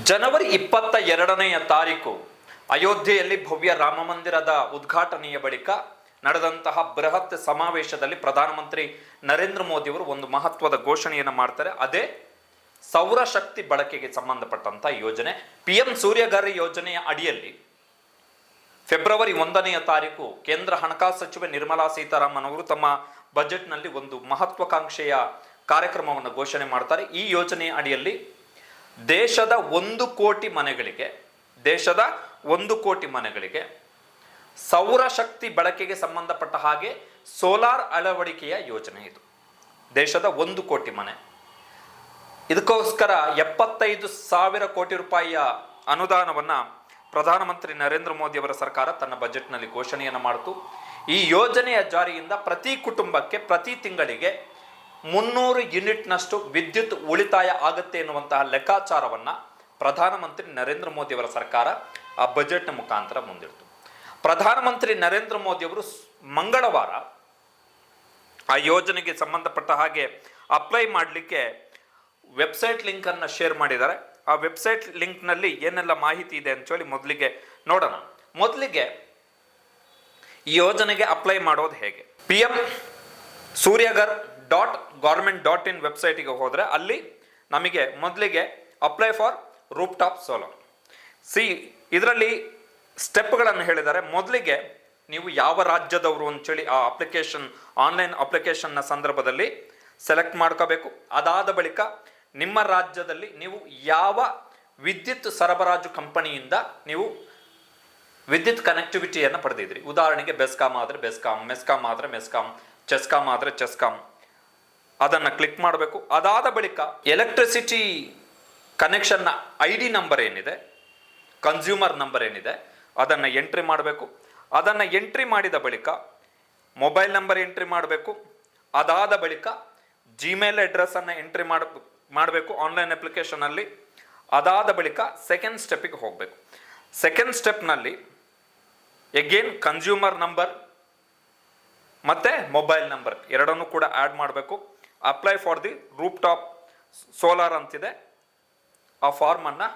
ಜನವರಿ ಇಪ್ಪತ್ತ ಎರಡನೆಯ ತಾರೀಕು ಅಯೋಧ್ಯೆಯಲ್ಲಿ ಭವ್ಯ ರಾಮ ಮಂದಿರದ ಉದ್ಘಾಟನೆಯ ಬಳಿಕ ನಡೆದಂತಹ ಬೃಹತ್ ಸಮಾವೇಶದಲ್ಲಿ ಪ್ರಧಾನಮಂತ್ರಿ ನರೇಂದ್ರ ಮೋದಿಯವರು ಒಂದು ಮಹತ್ವದ ಘೋಷಣೆಯನ್ನು ಮಾಡ್ತಾರೆ. ಅದೇ ಸೌರಶಕ್ತಿ ಬಳಕೆಗೆ ಸಂಬಂಧಪಟ್ಟಂತ ಯೋಜನೆ. ಪಿ ಎಂ ಸೂರ್ಯಗಾರಿ ಯೋಜನೆಯ ಅಡಿಯಲ್ಲಿ ಫೆಬ್ರವರಿ ಒಂದನೆಯ ತಾರೀಕು ಕೇಂದ್ರ ಹಣಕಾಸು ಸಚಿವೆ ನಿರ್ಮಲಾ ಸೀತಾರಾಮನ್ ಅವರು ತಮ್ಮ ಬಜೆಟ್ನಲ್ಲಿ ಒಂದು ಮಹತ್ವಾಕಾಂಕ್ಷೆಯ ಕಾರ್ಯಕ್ರಮವನ್ನು ಘೋಷಣೆ ಮಾಡ್ತಾರೆ. ಈ ಯೋಜನೆಯ ಅಡಿಯಲ್ಲಿ ದೇಶದ ಒಂದು ಕೋಟಿ ಮನೆಗಳಿಗೆ, ದೇಶದ ಒಂದು ಕೋಟಿ ಮನೆಗಳಿಗೆ ಸೌರಶಕ್ತಿ ಬಳಕೆಗೆ ಸಂಬಂಧಪಟ್ಟ ಹಾಗೆ ಸೋಲಾರ್ ಅಳವಡಿಕೆಯ ಯೋಜನೆ ಇದು. ದೇಶದ ಒಂದು ಕೋಟಿ ಮನೆ. ಇದಕ್ಕೋಸ್ಕರ ಎಪ್ಪತ್ತೈದು ಸಾವಿರ ಕೋಟಿ ರೂಪಾಯಿಯ ಅನುದಾನವನ್ನು ಪ್ರಧಾನಮಂತ್ರಿ ನರೇಂದ್ರ ಮೋದಿ ಅವರ ಸರ್ಕಾರ ತನ್ನ ಬಜೆಟ್ನಲ್ಲಿ ಘೋಷಣೆಯನ್ನು ಮಾಡಿತು. ಈ ಯೋಜನೆಯ ಜಾರಿಯಿಂದ ಪ್ರತಿ ಕುಟುಂಬಕ್ಕೆ ಪ್ರತಿ ತಿಂಗಳಿಗೆ ಮುನ್ನೂರು ಯೂನಿಟ್ನಷ್ಟು ವಿದ್ಯುತ್ ಉಳಿತಾಯ ಆಗುತ್ತೆ ಎನ್ನುವಂತಹ ಲೆಕ್ಕಾಚಾರವನ್ನ ಪ್ರಧಾನಮಂತ್ರಿ ನರೇಂದ್ರ ಮೋದಿ ಅವರ ಸರ್ಕಾರ ಆ ಬಜೆಟ್ನ ಮುಖಾಂತರ ಮುಂದಿಡ್ತು. ಪ್ರಧಾನಮಂತ್ರಿ ನರೇಂದ್ರ ಮೋದಿ ಅವರು ಸ್- ಮಂಗಳವಾರ ಆ ಯೋಜನೆಗೆ ಸಂಬಂಧಪಟ್ಟ ಹಾಗೆ ಅಪ್ಲೈ ಮಾಡಲಿಕ್ಕೆ ವೆಬ್ಸೈಟ್ ಲಿಂಕನ್ನು ಶೇರ್ ಮಾಡಿದ್ದಾರೆ. ಆ ವೆಬ್ಸೈಟ್ ಲಿಂಕ್ನಲ್ಲಿ ಏನೆಲ್ಲ ಮಾಹಿತಿ ಇದೆ ಅಂತೇಳಿ ಮೊದಲಿಗೆ ನೋಡೋಣ. ಮೊದಲಿಗೆ ಈ ಯೋಜನೆಗೆ ಅಪ್ಲೈ ಮಾಡೋದು ಹೇಗೆ? P M Suryaghar dot government dot in ವೆಬ್ಸೈಟಿಗೆ ಹೋದರೆ ಅಲ್ಲಿ ನಮಗೆ ಮೊದಲಿಗೆ apply for Roop top solar ಸಿ ಇದರಲ್ಲಿ ಸ್ಟೆಪ್ಗಳನ್ನು ಹೇಳಿದ್ದಾರೆ. ಮೊದಲಿಗೆ ನೀವು ಯಾವ ರಾಜ್ಯದವರು ಅಂತೇಳಿ ಆ ಅಪ್ಲಿಕೇಶನ್ ಆನ್ಲೈನ್ ಅಪ್ಲಿಕೇಶನ್ನ ಸಂದರ್ಭದಲ್ಲಿ ಸೆಲೆಕ್ಟ್ ಮಾಡ್ಕೋಬೇಕು. ಅದಾದ ಬಳಿಕ ನಿಮ್ಮ ರಾಜ್ಯದಲ್ಲಿ ನೀವು ಯಾವ ವಿದ್ಯುತ್ ಸರಬರಾಜು ಕಂಪನಿಯಿಂದ ನೀವು ವಿದ್ಯುತ್ ಕನೆಕ್ಟಿವಿಟಿಯನ್ನು ಪಡೆದಿದ್ರಿ? ಉದಾಹರಣೆಗೆ ಬೆಸ್ಕಾಮ್ ಆದರೆ ಬೆಸ್ಕಾಮ್ ಮೆಸ್ಕಾಮ್ ಆದರೆ ಮೆಸ್ಕಾಮ್ ಚೆಸ್ಕಾಮ್ ಆದರೆ ಚೆಸ್ಕಾಮ್ ಅದನ್ನು ಕ್ಲಿಕ್ ಮಾಡಬೇಕು. ಅದಾದ ಬಳಿಕ ಎಲೆಕ್ಟ್ರಿಸಿಟಿ ಕನೆಕ್ಷನ್ನ ಐ ಡಿ ನಂಬರ್ ಏನಿದೆ ಕನ್ಸ್ಯೂಮರ್ ನಂಬರ್ ಏನಿದೆ, ಅದನ್ನು ಎಂಟ್ರಿ ಮಾಡಬೇಕು. ಅದನ್ನು ಎಂಟ್ರಿ ಮಾಡಿದ ಬಳಿಕ ಮೊಬೈಲ್ ನಂಬರ್ ಎಂಟ್ರಿ ಮಾಡಬೇಕು. ಅದಾದ ಬಳಿಕ ಜಿಮೇಲ್ ಅಡ್ರೆಸ್ಸನ್ನು ಎಂಟ್ರಿ ಮಾಡ, ಮಾಡಬೇಕು ಆನ್ಲೈನ್ ಅಪ್ಲಿಕೇಶನಲ್ಲಿ ಅದಾದ ಬಳಿಕ ಸೆಕೆಂಡ್ ಸ್ಟೆಪ್ಪಿಗೆ ಹೋಗಬೇಕು. ಸೆಕೆಂಡ್ ಸ್ಟೆಪ್ನಲ್ಲಿ ಎಗೇನ್ ಕನ್ಸ್ಯೂಮರ್ ನಂಬರ್ ಮತ್ತೆ ಮೊಬೈಲ್ ನಂಬರ್ ಎರಡನ್ನೂ ಕೂಡ ಆ್ಯಡ್ ಮಾಡಬೇಕು. Apply for the rooftop solar ಅಂತಿದೆ. ಆ ಫಾರ್ಮನ್ನು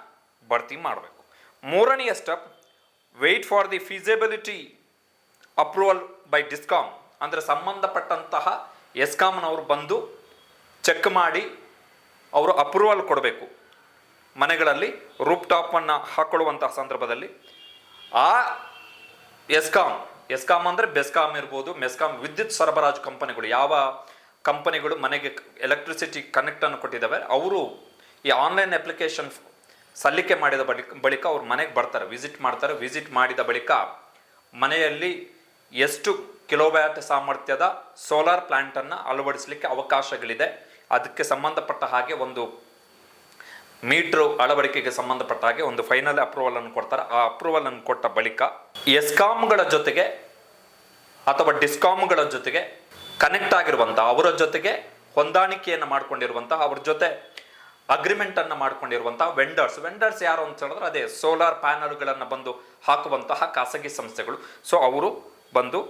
ಭರ್ತಿ ಮಾಡಬೇಕು. ಮೂರನೆಯ step wait for the feasibility approval by DISCOM ಅಂದರೆ ಸಂಬಂಧಪಟ್ಟಂತಹ ಎಸ್ಕಾಮ್ನವರು ಬಂದು ಚೆಕ್ ಮಾಡಿ ಅವರು ಅಪ್ರೂವಲ್ ಕೊಡಬೇಕು. ಮನೆಗಳಲ್ಲಿ ರೂಪ್ ಟಾಪನ್ನು ಹಾಕೊಳ್ಳುವಂತಹ ಸಂದರ್ಭದಲ್ಲಿ. ಆ ಎಸ್ಕಾಮ್ ಎಸ್ಕಾಮ್ ಅಂದರೆ ಬೆಸ್ಕಾಮ್ ಇರ್ಬೋದು ಮೆಸ್ಕಾಮ್ ವಿದ್ಯುತ್ ಸರಬರಾಜು ಕಂಪನಿಗಳು ಯಾವ ಕಂಪನಿಗಳು ಮನೆಗೆ ಎಲೆಕ್ಟ್ರಿಸಿಟಿ ಕನೆಕ್ಟನ್ನು ಕೊಟ್ಟಿದ್ದಾವೆ. ಅವರು ಈ ಆನ್ಲೈನ್ ಅಪ್ಲಿಕೇಶನ್ ಸಲ್ಲಿಕೆ ಮಾಡಿದ ಬಳಿಕ ಬಳಿಕ ಅವ್ರ ಮನೆಗೆ ಬರ್ತಾರೆ ವಿಸಿಟ್ ಮಾಡ್ತಾರೆ. ವಿಸಿಟ್ ಮಾಡಿದ ಬಳಿಕ ಮನೆಯಲ್ಲಿ ಎಷ್ಟು ಕಿಲೋವ್ಯಾಟ್ ಸಾಮರ್ಥ್ಯದ ಸೋಲಾರ್ ಪ್ಲ್ಯಾಂಟನ್ನು ಅಳವಡಿಸಲಿಕ್ಕೆ ಅವಕಾಶಗಳಿದೆ. ಅದಕ್ಕೆ ಸಂಬಂಧಪಟ್ಟ ಹಾಗೆ ಒಂದು ಮೀಟ್ರು ಅಳವಡಿಕೆಗೆ ಸಂಬಂಧಪಟ್ಟ ಹಾಗೆ ಒಂದು ಫೈನಲ್ ಅಪ್ರೂವಲ್ ಅನ್ನು ಕೊಡ್ತಾರೆ. ಆ ಅಪ್ರೂವಲ್ ಅನ್ನು ಕೊಟ್ಟ ಬಳಿಕ ಎಸ್ಕಾಮ್ಗಳ ಜೊತೆಗೆ ಅಥವಾ ಡಿಸ್ಕಾಮ್ಗಳ ಜೊತೆಗೆ ಕನೆಕ್ಟ್ ಆಗಿರುವಂಥ ಅವರ ಜೊತೆಗೆ ಹೊಂದಾಣಿಕೆಯನ್ನು ಮಾಡ್ಕೊಂಡಿರುವಂತಹ, ಅವ್ರ ಜೊತೆ ಅಗ್ರಿಮೆಂಟ್ ಅನ್ನು ಮಾಡ್ಕೊಂಡಿರುವಂತಹ ವೆಂಡರ್ಸ್ ವೆಂಡರ್ಸ್ ಯಾರು ಅಂತ ಹೇಳಿದ್ರೆ ಅದೇ ಸೋಲಾರ್ ಪ್ಯಾನಲ್ಗಳನ್ನು ಬಂದು ಹಾಕುವಂತಹ ಖಾಸಗಿ ಸಂಸ್ಥೆಗಳು. ಸೊ ಅವರು ಬಂದು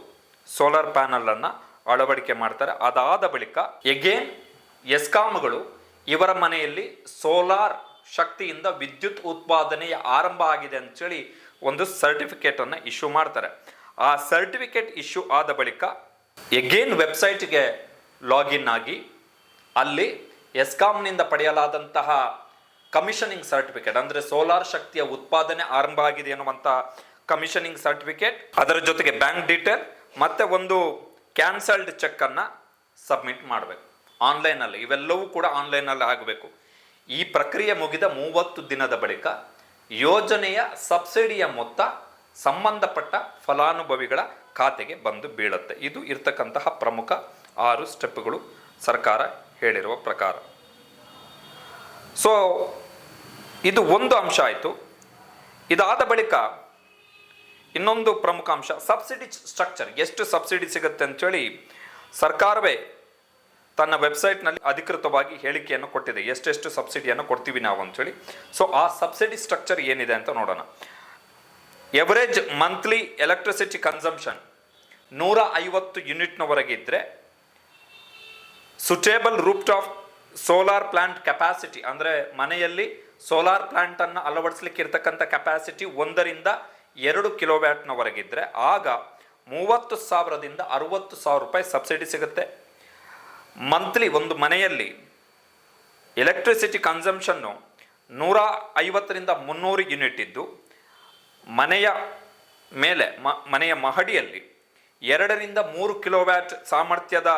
ಸೋಲಾರ್ ಪ್ಯಾನಲ್ ಅನ್ನ ಅಳವಡಿಕೆ ಮಾಡ್ತಾರೆ. ಅದಾದ ಬಳಿಕ ಎಗೇನ್ ಎಸ್ಕಾಮ್ಗಳು ಇವರ ಮನೆಯಲ್ಲಿ ಸೋಲಾರ್ ಶಕ್ತಿಯಿಂದ ವಿದ್ಯುತ್ ಉತ್ಪಾದನೆಯ ಆರಂಭ ಆಗಿದೆ ಅಂತೇಳಿ ಒಂದು ಸರ್ಟಿಫಿಕೇಟ್ ಅನ್ನು ಇಶ್ಯೂ ಮಾಡ್ತಾರೆ. ಆ ಸರ್ಟಿಫಿಕೇಟ್ ಇಶ್ಯೂ ಆದ ಬಳಿಕ ಎಗೇನ್ ವೆಬ್ಸೈಟ್ಗೆ ಲಾಗಿನ್ ಆಗಿ, ಅಲ್ಲಿ ಎಸ್ಕಾಮ್ನಿಂದ ಪಡೆಯಲಾದಂತಹ ಕಮಿಷನಿಂಗ್ ಸರ್ಟಿಫಿಕೇಟ್ ಅಂದರೆ ಸೋಲಾರ್ ಶಕ್ತಿಯ ಉತ್ಪಾದನೆ ಆರಂಭ ಆಗಿದೆ ಅನ್ನುವಂಥ ಕಮಿಷನಿಂಗ್ ಸರ್ಟಿಫಿಕೇಟ್ ಅದರ ಜೊತೆಗೆ ಬ್ಯಾಂಕ್ ಡೀಟೇಲ್ ಮತ್ತೆ ಒಂದು ಕ್ಯಾನ್ಸಲ್ಡ್ ಚೆಕ್ ಅನ್ನ ಸಬ್ಮಿಟ್ ಮಾಡಬೇಕು. ಆನ್ಲೈನಲ್ಲಿ ಇವೆಲ್ಲವೂ ಕೂಡ ಆನ್ಲೈನಲ್ಲಿ ಆಗಬೇಕು. ಈ ಪ್ರಕ್ರಿಯೆ ಮುಗಿದ ಮೂವತ್ತು ದಿನದ ಬಳಿಕ ಯೋಜನೆಯ ಸಬ್ಸಿಡಿಯ ಮೊತ್ತ ಸಂಬಂಧಪಟ್ಟ ಫಲಾನುಭವಿಗಳ ಖಾತೆಗೆ ಬಂದು ಬೀಳುತ್ತೆ. ಇದು ಇರ್ತಕ್ಕಂತಹ ಪ್ರಮುಖ ಆರು ಸ್ಟೆಪ್ಗಳು ಸರ್ಕಾರ ಹೇಳಿರುವ ಪ್ರಕಾರ. ಸೊ ಇದು ಒಂದು ಅಂಶ ಆಯಿತು. ಇದಾದ ಬಳಿಕ ಇನ್ನೊಂದು ಪ್ರಮುಖ ಅಂಶ, ಸಬ್ಸಿಡಿ ಸ್ಟ್ರಕ್ಚರ್. ಎಷ್ಟು ಸಬ್ಸಿಡಿ ಸಿಗುತ್ತೆ ಅಂಥೇಳಿ ಸರ್ಕಾರವೇ ತನ್ನ ವೆಬ್ಸೈಟ್ನಲ್ಲಿ ಅಧಿಕೃತವಾಗಿ ಹೇಳಿಕೆಯನ್ನು ಕೊಟ್ಟಿದೆ. ಎಷ್ಟೆಷ್ಟು ಸಬ್ಸಿಡಿಯನ್ನು ಕೊಡ್ತೀವಿ ನಾವು ಅಂಥೇಳಿ ಸೊ ಆ ಸಬ್ಸಿಡಿ ಸ್ಟ್ರಕ್ಚರ್ ಏನಿದೆ ಅಂತ ನೋಡೋಣ. ಎವರೇಜ್ ಮಂತ್ಲಿ ಎಲೆಕ್ಟ್ರಿಸಿಟಿ ಕನ್ಸಂಪ್ಷನ್ ನೂರ ಐವತ್ತು ಯೂನಿಟ್ನವರೆಗೆ ಇದ್ದರೆ suitable rooftop solar plant capacity ಅಂದರೆ ಮನೆಯಲ್ಲಿ ಸೋಲಾರ್ ಪ್ಲಾಂಟನ್ನು ಅಳವಡಿಸ್ಲಿಕ್ಕೆ ಇರ್ತಕ್ಕಂಥ ಕೆಪಾಸಿಟಿ ಒಂದರಿಂದ ಎರಡು ಕಿಲೋವ್ಯಾಟ್ನವರೆಗಿದ್ದರೆ ಆಗ ಮೂವತ್ತು ಸಾವಿರದಿಂದ ಅರುವತ್ತು ಸಾವಿರ ರೂಪಾಯಿ ಸಬ್ಸಿಡಿ ಸಿಗುತ್ತೆ. ಮಂತ್ಲಿ ಒಂದು ಮನೆಯಲ್ಲಿ ಎಲೆಕ್ಟ್ರಿಸಿಟಿ ಕನ್ಸಂಪ್ಷನ್ನು ನೂರ ಐವತ್ತರಿಂದ ಮುನ್ನೂರು ಯೂನಿಟ್ ಇದ್ದು ಮನೆಯ ಮೇಲೆ ಮನೆಯ ಮಹಡಿಯಲ್ಲಿ ಎರಡರಿಂದ ಮೂರು ಕಿಲೋವ್ಯಾಟ್ ಸಾಮರ್ಥ್ಯದ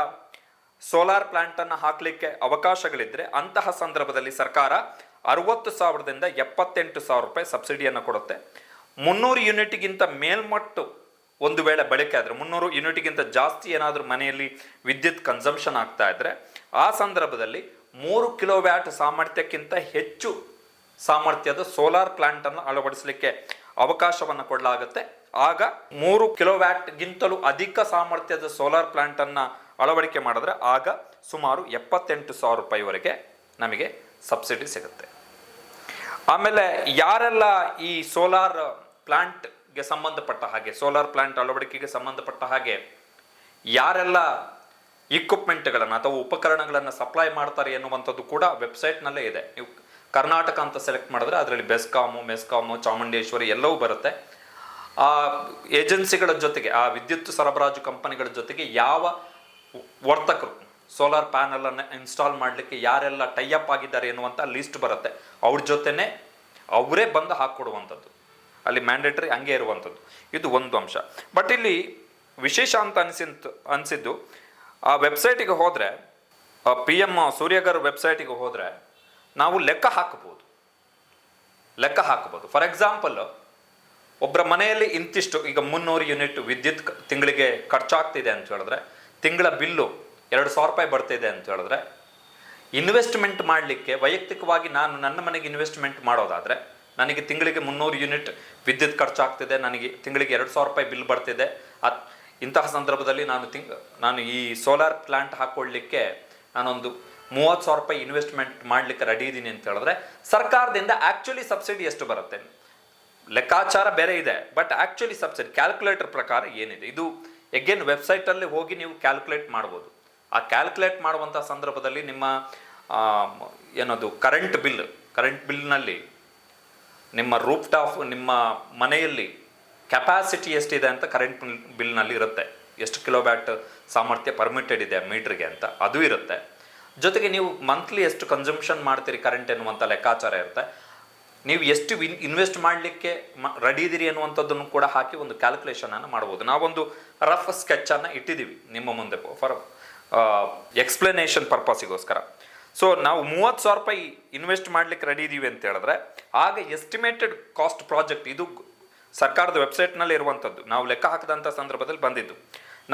ಸೋಲಾರ್ ಪ್ಲಾಂಟನ್ನು ಹಾಕಲಿಕ್ಕೆ ಅವಕಾಶಗಳಿದ್ದರೆ ಅಂತಹ ಸಂದರ್ಭದಲ್ಲಿ ಸರ್ಕಾರ ಅರವತ್ತು ಸಾವಿರದಿಂದ ಎಪ್ಪತ್ತೆಂಟು ಸಾವಿರ ರೂಪಾಯಿ ಸಬ್ಸಿಡಿಯನ್ನು ಕೊಡುತ್ತೆ. ಮುನ್ನೂರು ಯೂನಿಟ್ಗಿಂತ ಮೇಲ್ಮಟ್ಟು ಒಂದು ವೇಳೆ ಬಳಕೆ ಆದರೆ, ಮುನ್ನೂರು ಯೂನಿಟ್ಗಿಂತ ಜಾಸ್ತಿ ಏನಾದರೂ ಮನೆಯಲ್ಲಿ ವಿದ್ಯುತ್ ಕನ್ಸಂಪ್ಷನ್ ಆಗ್ತಾ ಇದ್ದರೆ ಆ ಸಂದರ್ಭದಲ್ಲಿ ಮೂರು ಕಿಲೋವ್ಯಾಟ್ ಸಾಮರ್ಥ್ಯಕ್ಕಿಂತ ಹೆಚ್ಚು ಸಾಮರ್ಥ್ಯದ ಸೋಲಾರ್ ಪ್ಲಾಂಟನ್ನು ಅಳವಡಿಸಲಿಕ್ಕೆ ಅವಕಾಶವನ್ನು ಕೊಡಲಾಗುತ್ತೆ. ಆಗ ಮೂರು ಕಿಲೋವ್ಯಾಟ್ಗಿಂತಲೂ ಅಧಿಕ ಸಾಮರ್ಥ್ಯದ ಸೋಲಾರ್ ಪ್ಲಾಂಟ್ ಅನ್ನ ಅಳವಡಿಕೆ ಮಾಡಿದ್ರೆ ಆಗ ಸುಮಾರು ಎಪ್ಪತ್ತೆಂಟು ಸಾವಿರ ರೂಪಾಯಿವರೆಗೆ ನಮಗೆ ಸಬ್ಸಿಡಿ ಸಿಗುತ್ತೆ. ಆಮೇಲೆ ಯಾರೆಲ್ಲ ಈ ಸೋಲಾರ್ ಪ್ಲಾಂಟ್ಗೆ ಸಂಬಂಧಪಟ್ಟ ಹಾಗೆ ಸೋಲಾರ್ ಪ್ಲಾಂಟ್ ಅಳವಡಿಕೆಗೆ ಸಂಬಂಧಪಟ್ಟ ಹಾಗೆ ಯಾರೆಲ್ಲ ಇಕ್ವಿಪ್ಮೆಂಟ್ಗಳನ್ನು ಅಥವಾ ಉಪಕರಣಗಳನ್ನು ಸಪ್ಲೈ ಮಾಡ್ತಾರೆ ಎನ್ನುವಂಥದ್ದು ಕೂಡ ವೆಬ್ಸೈಟ್ನಲ್ಲೇ ಇದೆ. ನೀವು ಕರ್ನಾಟಕ ಅಂತ ಸೆಲೆಕ್ಟ್ ಮಾಡಿದ್ರೆ ಅದರಲ್ಲಿ ಬೆಸ್ಕಾಮು, ಮೆಸ್ಕಾಮು, ಚಾಮುಂಡೇಶ್ವರಿ ಎಲ್ಲವೂ ಬರುತ್ತೆ. ಆ ಏಜೆನ್ಸಿಗಳ ಜೊತೆಗೆ, ಆ ವಿದ್ಯುತ್ ಸರಬರಾಜು ಕಂಪನಿಗಳ ಜೊತೆಗೆ ಯಾವ ವರ್ತಕರು ಸೋಲಾರ್ ಪ್ಯಾನಲ್ ಅನ್ನು ಇನ್ಸ್ಟಾಲ್ ಮಾಡಲಿಕ್ಕೆ ಯಾರೆಲ್ಲ ಟೈಅಪ್ ಆಗಿದ್ದಾರೆ ಎನ್ನುವಂಥ ಲಿಸ್ಟ್ ಬರುತ್ತೆ. ಅವ್ರ ಜೊತೆನೆ ಅವರೇ ಬಂದು ಹಾಕ್ಕೊಡುವಂಥದ್ದು. ಅಲ್ಲಿ ಮ್ಯಾಂಡೇಟರಿ ಹಂಗೆ ಇರುವಂಥದ್ದು. ಇದು ಒಂದು ಅಂಶ. ಬಟ್ ಇಲ್ಲಿ ವಿಶೇಷ ಅಂತ ಅನಿಸಿದ್ದು ಅನಿಸಿದ್ದು, ಆ ವೆಬ್ಸೈಟಿಗೆ ಹೋದರೆ ಪಿ ಎಂ ಸೂರ್ಯಗರ್ ವೆಬ್ಸೈಟಿಗೆ ಹೋದರೆ ನಾವು ಲೆಕ್ಕ ಹಾಕಬಹುದು. ಲೆಕ್ಕ ಹಾಕಬಹುದು. ಫಾರ್ ಎಕ್ಸಾಂಪಲ್ ಒಬ್ಬರ ಮನೆಯಲ್ಲಿ ಇಂತಿಷ್ಟು, ಈಗ ಮುನ್ನೂರು ಯೂನಿಟ್ ವಿದ್ಯುತ್ ತಿಂಗಳಿಗೆ ಖರ್ಚಾಗ್ತಿದೆ ಅಂತ ಹೇಳಿದ್ರೆ, ತಿಂಗಳ ಬಿಲ್ಲು ಎರಡು ಸಾವಿರ ರೂಪಾಯಿ ಬರ್ತಿದೆ ಅಂತ ಹೇಳಿದ್ರೆ ಇನ್ವೆಸ್ಟ್ಮೆಂಟ್ ಮಾಡಲಿಕ್ಕೆ ವೈಯಕ್ತಿಕವಾಗಿ ನಾನು ನನ್ನ ಮನೆಗೆ ಇನ್ವೆಸ್ಟ್ಮೆಂಟ್ ಮಾಡೋದಾದರೆ, ನನಗೆ ತಿಂಗಳಿಗೆ ಮುನ್ನೂರು ಯೂನಿಟ್ ವಿದ್ಯುತ್ ಖರ್ಚಾಗ್ತಿದೆ, ನನಗೆ ತಿಂಗಳಿಗೆ ಎರಡು ಸಾವಿರ ರೂಪಾಯಿ ಬಿಲ್ ಬರ್ತಿದೆ. ಅತ್ ಇಂತಹ ಸಂದರ್ಭದಲ್ಲಿ ನಾನು ತಿಂಗ್, ನಾನು ಈ ಸೋಲಾರ್ ಪ್ಲಾಂಟ್ ಹಾಕ್ಕೊಳ್ಳಿಕ್ಕೆ ನಾನೊಂದು ಮೂವತ್ತು ಸಾವಿರ ರೂಪಾಯಿ ಇನ್ವೆಸ್ಟ್ಮೆಂಟ್ ಮಾಡಲಿಕ್ಕೆ ರೆಡಿ ಇದ್ದೀನಿ ಅಂತ ಹೇಳಿದ್ರೆ, ಸರ್ಕಾರದಿಂದ ಆ್ಯಕ್ಚುಲಿ ಸಬ್ಸಿಡಿ ಎಷ್ಟು ಬರುತ್ತೆ? ಲೆಕ್ಕಾಚಾರ ಬೇರೆ ಇದೆ ಬಟ್ ಆ್ಯಕ್ಚುಲಿ ಸಬ್ಸಿಡಿ ಕ್ಯಾಲ್ಕುಲೇಟರ್ ಪ್ರಕಾರ ಏನಿದೆ? ಇದು ಎಗೇನ್ ವೆಬ್ಸೈಟಲ್ಲಿ ಹೋಗಿ ನೀವು ಕ್ಯಾಲ್ಕುಲೇಟ್ ಮಾಡ್ಬೋದು. ಆ ಕ್ಯಾಲ್ಕುಲೇಟ್ ಮಾಡುವಂಥ ಸಂದರ್ಭದಲ್ಲಿ ನಿಮ್ಮ ಏನದು ಕರೆಂಟ್ ಬಿಲ್ ಕರೆಂಟ್ ಬಿಲ್ನಲ್ಲಿ ನಿಮ್ಮ ರೂಪ್ ಟಾಪ್ ನಿಮ್ಮ ಮನೆಯಲ್ಲಿ ಕೆಪಾಸಿಟಿ ಎಷ್ಟಿದೆ ಅಂತ ಕರೆಂಟ್ ಬಿಲ್ನಲ್ಲಿ ಇರುತ್ತೆ. ಎಷ್ಟು ಕಿಲೋವ್ಯಾಟ್ ಸಾಮರ್ಥ್ಯ ಪರ್ಮಿಟೆಡ್ ಇದೆ ಮೀಟ್ರಿಗೆ ಅಂತ, ಅದು ಇರುತ್ತೆ. ಜೊತೆಗೆ ನೀವು ಮಂತ್ಲಿ ಎಷ್ಟು ಕನ್ಸಂಪ್ಷನ್ ಮಾಡ್ತೀರಿ ಕರೆಂಟ್ ಎನ್ನುವಂಥ ಲೆಕ್ಕಾಚಾರ ಇರುತ್ತೆ. ನೀವು ಎಷ್ಟು ವಿನ್ ಇನ್ವೆಸ್ಟ್ ಮಾಡಲಿಕ್ಕೆ ರೆಡಿ ಇದ್ದೀರಿ ಅನ್ನುವಂಥದ್ದನ್ನು ಕೂಡ ಹಾಕಿ ಒಂದು ಕ್ಯಾಲ್ಕುಲೇಷನನ್ನು ಮಾಡ್ಬೋದು. ನಾವೊಂದು ರಫ್ ಸ್ಕೆಚನ್ನು ಇಟ್ಟಿದ್ದೀವಿ ನಿಮ್ಮ ಮುಂದೆ ಫಾರ್ ಎಕ್ಸ್ಪ್ಲನೇಷನ್ ಪರ್ಪಸ್ಸಿಗೋಸ್ಕರ ಸೊ ನಾವು ಮೂವತ್ತು ಸಾವಿರ ರೂಪಾಯಿ ಇನ್ವೆಸ್ಟ್ ಮಾಡ್ಲಿಕ್ಕೆ ರೆಡಿ ಇದ್ದೀವಿ ಅಂತ ಹೇಳಿದ್ರೆ, ಆಗ ಎಸ್ಟಿಮೇಟೆಡ್ ಕಾಸ್ಟ್ ಪ್ರಾಜೆಕ್ಟ್ ಇದು ಸರ್ಕಾರದ ವೆಬ್ಸೈಟ್ನಲ್ಲಿ ಇರುವಂಥದ್ದು. ನಾವು ಲೆಕ್ಕ ಹಾಕಿದಂಥ ಸಂದರ್ಭದಲ್ಲಿ ಬಂದಿದ್ದು.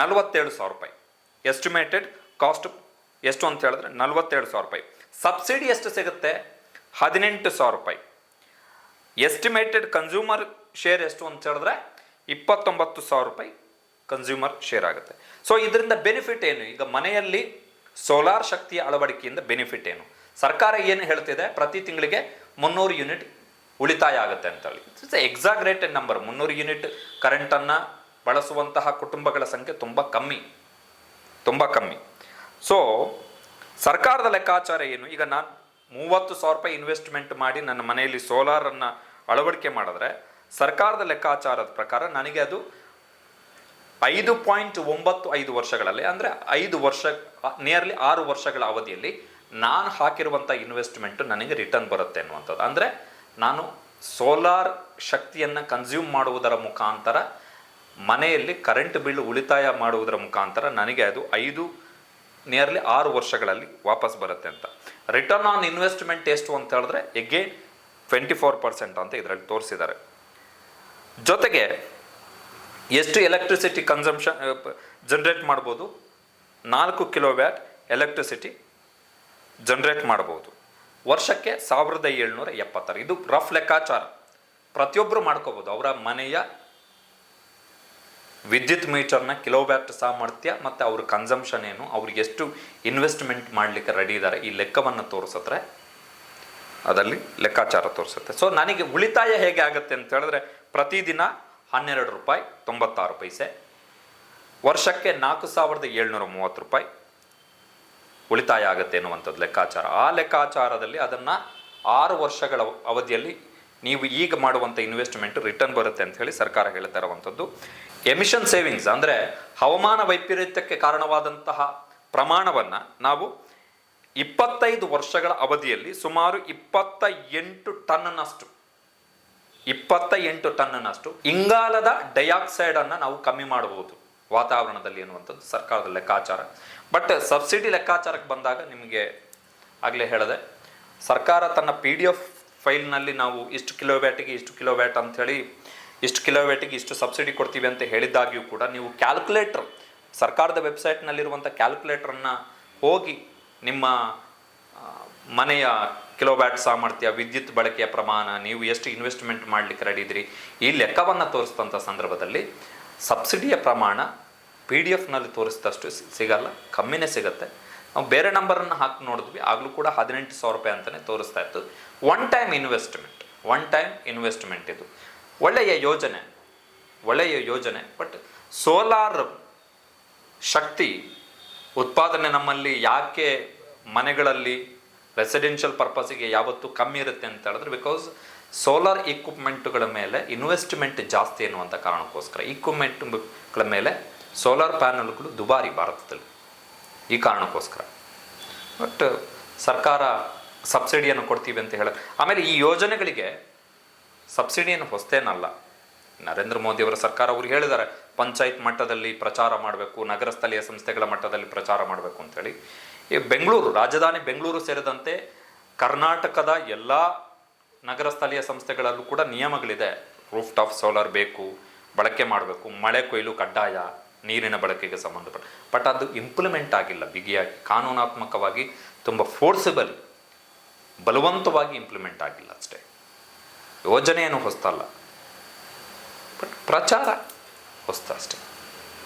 ನಲವತ್ತೇಳು ಸಾವಿರ ರೂಪಾಯಿ. ಎಸ್ಟಿಮೇಟೆಡ್ ಕಾಸ್ಟ್ ಎಷ್ಟು ಅಂತ ಹೇಳಿದ್ರೆ ನಲವತ್ತೇಳು ಸಾವಿರ ರೂಪಾಯಿ. ಸಬ್ಸಿಡಿ ಎಷ್ಟು ಸಿಗುತ್ತೆ? ಹದಿನೆಂಟು ಸಾವಿರ ರೂಪಾಯಿ. ಎಸ್ಟಿಮೇಟೆಡ್ ಕನ್ಸ್ಯೂಮರ್ ಶೇರ್ ಎಷ್ಟು ಅಂತ ಹೇಳಿದ್ರೆ ಇಪ್ಪತ್ತೊಂಬತ್ತು ಸಾವಿರ ರೂಪಾಯಿ ಕನ್ಸ್ಯೂಮರ್ ಶೇರ್ ಆಗುತ್ತೆ. ಸೊ ಇದರಿಂದ ಬೆನಿಫಿಟ್ ಏನು? ಈಗ ಮನೆಯಲ್ಲಿ ಸೋಲಾರ್ ಶಕ್ತಿಯ ಅಳವಡಿಕೆಯಿಂದ ಬೆನಿಫಿಟ್ ಏನು? ಸರ್ಕಾರ ಏನು ಹೇಳ್ತಿದೆ? ಪ್ರತಿ ತಿಂಗಳಿಗೆ ಮುನ್ನೂರು ಯೂನಿಟ್ ಉಳಿತಾಯ ಆಗುತ್ತೆ ಅಂತೇಳಿ ಇಟ್ಸ್ ಎಕ್ಸಾಗ್ರೇಟೆಡ್ ನಂಬರ್ ಮುನ್ನೂರು ಯೂನಿಟ್ ಕರೆಂಟನ್ನು ಬಳಸುವಂತಹ ಕುಟುಂಬಗಳ ಸಂಖ್ಯೆ ತುಂಬ ಕಮ್ಮಿ. ತುಂಬ ಕಮ್ಮಿ. ಸೊ ಸರ್ಕಾರದ ಲೆಕ್ಕಾಚಾರ ಏನು? ಈಗ ನಾನು ಮೂವತ್ತು ಸಾವಿರ ರೂಪಾಯಿ ಇನ್ವೆಸ್ಟ್ಮೆಂಟ್ ಮಾಡಿ ನನ್ನ ಮನೆಯಲ್ಲಿ ಸೋಲಾರನ್ನು ಅಳವಡಿಕೆ ಮಾಡಿದ್ರೆ ಸರ್ಕಾರದ ಲೆಕ್ಕಾಚಾರದ ಪ್ರಕಾರ ನನಗೆ ಅದು ಐದು ಪಾಯಿಂಟ್ ಒಂಬತ್ತು ಐದು ವರ್ಷಗಳಲ್ಲಿ ಅಂದರೆ ಐದು ವರ್ಷ ನಿಯರ್ಲಿ ಆರು ವರ್ಷಗಳ ಅವಧಿಯಲ್ಲಿ ನಾನು ಹಾಕಿರುವಂಥ ಇನ್ವೆಸ್ಟ್ಮೆಂಟು ನನಗೆ ರಿಟರ್ನ್ ಬರುತ್ತೆ ಅನ್ನುವಂಥದ್ದು. ಅಂದರೆ ನಾನು ಸೋಲಾರ್ ಶಕ್ತಿಯನ್ನು ಕನ್ಸ್ಯೂಮ್ ಮಾಡುವುದರ ಮುಖಾಂತರ ಮನೆಯಲ್ಲಿ ಕರೆಂಟ್ ಬಿಲ್ ಉಳಿತಾಯ ಮಾಡುವುದರ ಮುಖಾಂತರ ನನಗೆ ಅದು ಐದು ನಿಯರ್ಲಿ ಆರು ವರ್ಷಗಳಲ್ಲಿ ವಾಪಸ್ ಬರುತ್ತೆ ಅಂತ. ರಿಟರ್ನ್ ಆನ್ ಇನ್ವೆಸ್ಟ್ಮೆಂಟ್ ಎಷ್ಟು ಅಂತ ಹೇಳಿದ್ರೆ ಎಗೇನ್ ಟ್ವೆಂಟಿ ಫೋರ್ ಪರ್ಸೆಂಟ್ ಅಂತ ಇದರಲ್ಲಿ ತೋರಿಸಿದ್ದಾರೆ. ಜೊತೆಗೆ ಎಷ್ಟು ಎಲೆಕ್ಟ್ರಿಸಿಟಿ ಕನ್ಸಂಪ್ಷನ್ ಜನ್ರೇಟ್ ಮಾಡ್ಬೋದು? ನಾಲ್ಕು ಕಿಲೋವ್ಯಾಟ್ ಎಲೆಕ್ಟ್ರಿಸಿಟಿ ಜನ್ರೇಟ್ ಮಾಡ್ಬೋದು. ವರ್ಷಕ್ಕೆ ಸಾವಿರದ ಏಳ್ನೂರ ಎಪ್ಪತ್ತಾರು. ಇದು ರಫ್ ಲೆಕ್ಕಾಚಾರ. ಪ್ರತಿಯೊಬ್ಬರು ಮಾಡ್ಕೋಬೋದು. ಅವರ ಮನೆಯ ವಿದ್ಯುತ್ ಮೀಟರ್ನ ಕಿಲೋವ್ಯಾಟ್ ಸಾಮರ್ಥ್ಯ ಮತ್ತು ಅವ್ರ ಕನ್ಸಂಪ್ಷನ್ ಏನು? ಅವ್ರಿಗೆ ಎಷ್ಟು ಇನ್ವೆಸ್ಟ್ಮೆಂಟ್ ಮಾಡಲಿಕ್ಕೆ ರೆಡಿ ಇದ್ದಾರೆ ಈ ಲೆಕ್ಕವನ್ನು ತೋರಿಸಿದ್ರೆ, ಅದರಲ್ಲಿ ಲೆಕ್ಕಾಚಾರ ತೋರಿಸುತ್ತೆ. ಸೊ ನನಗೆ ಉಳಿತಾಯ ಹೇಗೆ ಆಗುತ್ತೆ ಅಂತ ಹೇಳಿದ್ರೆ, ಪ್ರತಿದಿನ ಹನ್ನೆರಡು ರೂಪಾಯಿ, ತೊಂಬತ್ತಾರು ಪೈಸೆ. ವರ್ಷಕ್ಕೆ ನಾಲ್ಕು ಸಾವಿರದ ಏಳ್ನೂರ ಮೂವತ್ತು ರೂಪಾಯಿ ಉಳಿತಾಯ ಆಗುತ್ತೆ ಎನ್ನುವಂಥದ್ದು ಲೆಕ್ಕಾಚಾರ. ಆ ಲೆಕ್ಕಾಚಾರದಲ್ಲಿ ಅದನ್ನು ಆರು ವರ್ಷಗಳ ಅವಧಿಯಲ್ಲಿ ನೀವು ಈಗ ಮಾಡುವಂಥ ಇನ್ವೆಸ್ಟ್ಮೆಂಟ್ ರಿಟರ್ನ್ ಬರುತ್ತೆ ಅಂತ ಹೇಳಿ ಸರ್ಕಾರ ಹೇಳ್ತಾ ಇರುವಂಥದ್ದು ಎಮಿಷನ್ ಸೇವಿಂಗ್ಸ್ ಅಂದರೆ ಹವಾಮಾನ ವೈಪರೀತ್ಯಕ್ಕೆ ಕಾರಣವಾದಂತಹ ಪ್ರಮಾಣವನ್ನು ನಾವು ಇಪ್ಪತ್ತೈದು ವರ್ಷಗಳ ಅವಧಿಯಲ್ಲಿ ಸುಮಾರು ಇಪ್ಪತ್ತ ಎಂಟು ಟನ್ನಷ್ಟು ಇಪ್ಪತ್ತ ಎಂಟು ಟನ್ನಷ್ಟು ಇಂಗಾಲದ ಡೈಆಕ್ಸೈಡ್ ಅನ್ನು ನಾವು ಕಮ್ಮಿ ಮಾಡಬಹುದು. ವಾತಾವರಣದಲ್ಲಿ ಎನ್ನುವಂಥದ್ದು ಸರ್ಕಾರದ ಲೆಕ್ಕಾಚಾರ. ಬಟ್ ಸಬ್ಸಿಡಿ ಲೆಕ್ಕಾಚಾರಕ್ಕೆ ಬಂದಾಗ ನಿಮಗೆ ಆಗಲೇ ಹೇಳಿದೆ, ಸರ್ಕಾರ ತನ್ನ ಪಿ ಡಿ ಎಫ್ ಫೈಲ್ನಲ್ಲಿ ನಾವು ಇಷ್ಟು ಕಿಲೋವ್ಯಾಟಿಗೆ ಇಷ್ಟು ಕಿಲೋವ್ಯಾಟ್ ಅಂಥೇಳಿ, ಇಷ್ಟು ಕಿಲೋವ್ಯಾಟಿಗೆ ಇಷ್ಟು ಸಬ್ಸಿಡಿ ಕೊಡ್ತೀವಿ ಅಂತ ಹೇಳಿದ್ದಾಗಿಯೂ ಕೂಡ ನೀವು ಕ್ಯಾಲ್ಕುಲೇಟರ್, ಸರ್ಕಾರದ ವೆಬ್ಸೈಟ್ನಲ್ಲಿರುವಂಥ ಕ್ಯಾಲ್ಕುಲೇಟ್ರನ್ನು ಹೋಗಿ ನಿಮ್ಮ ಮನೆಯ ಕಿಲೋವ್ಯಾಟ್ ಸಾಮರ್ಥ್ಯ ವಿದ್ಯುತ್ ಬಳಕೆಯ ಪ್ರಮಾಣ, ನೀವು ಎಷ್ಟು ಇನ್ವೆಸ್ಟ್ಮೆಂಟ್ ಮಾಡಲಿಕ್ಕೆ ರೆಡಿ ಇದ್ದೀರಿ? ಈ ಲೆಕ್ಕವನ್ನು ತೋರಿಸಿದಂಥ ಸಂದರ್ಭದಲ್ಲಿ ಸಬ್ಸಿಡಿಯ ಪ್ರಮಾಣ ಪಿ ಡಿ ಎಫ್ನಲ್ಲಿ ತೋರಿಸಿದಷ್ಟು ಸಿಗಲ್ಲ, ಕಮ್ಮಿನೇ ಸಿಗುತ್ತೆ. ನಾವು ಬೇರೆ ನಂಬರನ್ನು ಹಾಕಿ ನೋಡಿದ್ವಿ. ಆಗಲೂ ಕೂಡ ಹದಿನೆಂಟು ಸಾವಿರ ರೂಪಾಯಿ ಅಂತಲೇ ತೋರಿಸ್ತಾ ಇತ್ತು. One time investment one time investment ಇದು. ಒಳ್ಳೆಯ ಯೋಜನೆ. ಒಳ್ಳೆಯ ಯೋಜನೆ. ಬಟ್ ಸೋಲಾರ್ ಶಕ್ತಿ ಉತ್ಪಾದನೆ ನಮ್ಮಲ್ಲಿ ಯಾಕೆ ಮನೆಗಳಲ್ಲಿ ರೆಸಿಡೆನ್ಷಿಯಲ್ ಪರ್ಪಸ್ಸಿಗೆ ಯಾವತ್ತೂ ಕಮ್ಮಿ ಇರುತ್ತೆ ಅಂತ ಹೇಳಿದ್ರೆ ಬಿಕಾಸ್ ಸೋಲಾರ್ ಇಕ್ವಿಪ್ಮೆಂಟ್ಗಳ ಮೇಲೆ ಇನ್ವೆಸ್ಟ್ಮೆಂಟ್ ಜಾಸ್ತಿ ಎನ್ನುವಂಥ ಕಾರಣಕ್ಕೋಸ್ಕರ. ಇಕ್ವಿಪ್ಮೆಂಟ್ಗಳ ಮೇಲೆ ಸೋಲಾರ್ ಪ್ಯಾನಲ್ಗಳು ದುಬಾರಿ ಭಾರತದಲ್ಲಿ. ಈ ಕಾರಣಕ್ಕೋಸ್ಕರ. ಬಟ್ ಸರ್ಕಾರ ಸಬ್ಸಿಡಿಯನ್ನು ಕೊಡ್ತೀವಿ ಅಂತ ಹೇಳ ಆಮೇಲೆ ಈ ಯೋಜನೆಗಳಿಗೆ ಸಬ್ಸಿಡಿಯನ್ನು ಹೊಸ್ತೇನಲ್ಲ. ನರೇಂದ್ರ ಮೋದಿ ಅವರ ಸರ್ಕಾರ ಅವ್ರು ಹೇಳಿದ್ದಾರೆ, ಪಂಚಾಯತ್ ಮಟ್ಟದಲ್ಲಿ ಪ್ರಚಾರ ಮಾಡಬೇಕು, ನಗರ ಸ್ಥಳೀಯ ಸಂಸ್ಥೆಗಳ ಮಟ್ಟದಲ್ಲಿ ಪ್ರಚಾರ ಮಾಡಬೇಕು ಅಂತೇಳಿ ಈ ಬೆಂಗಳೂರು, ರಾಜಧಾನಿ ಬೆಂಗಳೂರು ಸೇರಿದಂತೆ ಕರ್ನಾಟಕದ ಎಲ್ಲ ನಗರ ಸ್ಥಳೀಯ ಸಂಸ್ಥೆಗಳಲ್ಲೂ ಕೂಡ ನಿಯಮಗಳಿದೆ. ರೂಫ್ ಟಾಪ್ ಸೋಲಾರ್ ಬೇಕು, ಬಳಕೆ ಮಾಡಬೇಕು, ಮಳೆ ಕೊಯ್ಲು ಕಡ್ಡಾಯ. ನೀರಿನ ಬಳಕೆಗೆ ಸಂಬಂಧಪಟ್ಟ ಬಟ್ ಅದು ಇಂಪ್ಲಿಮೆಂಟ್ ಆಗಿಲ್ಲ. ಬಿಗಿಯಾಗಿ ಕಾನೂನಾತ್ಮಕವಾಗಿ ತುಂಬ ಫೋರ್ಸಿಬಲ್ ಬಲವಂತವಾಗಿ ಇಂಪ್ಲಿಮೆಂಟ್ ಆಗಿಲ್ಲ ಅಷ್ಟೇ. ಯೋಜನೆಯನ್ನು ಹೊಸ್ತಲ್ಲ ಬಟ್ ಪ್ರಚಾರ ಹೊಸ್ತ ಅಷ್ಟೇ.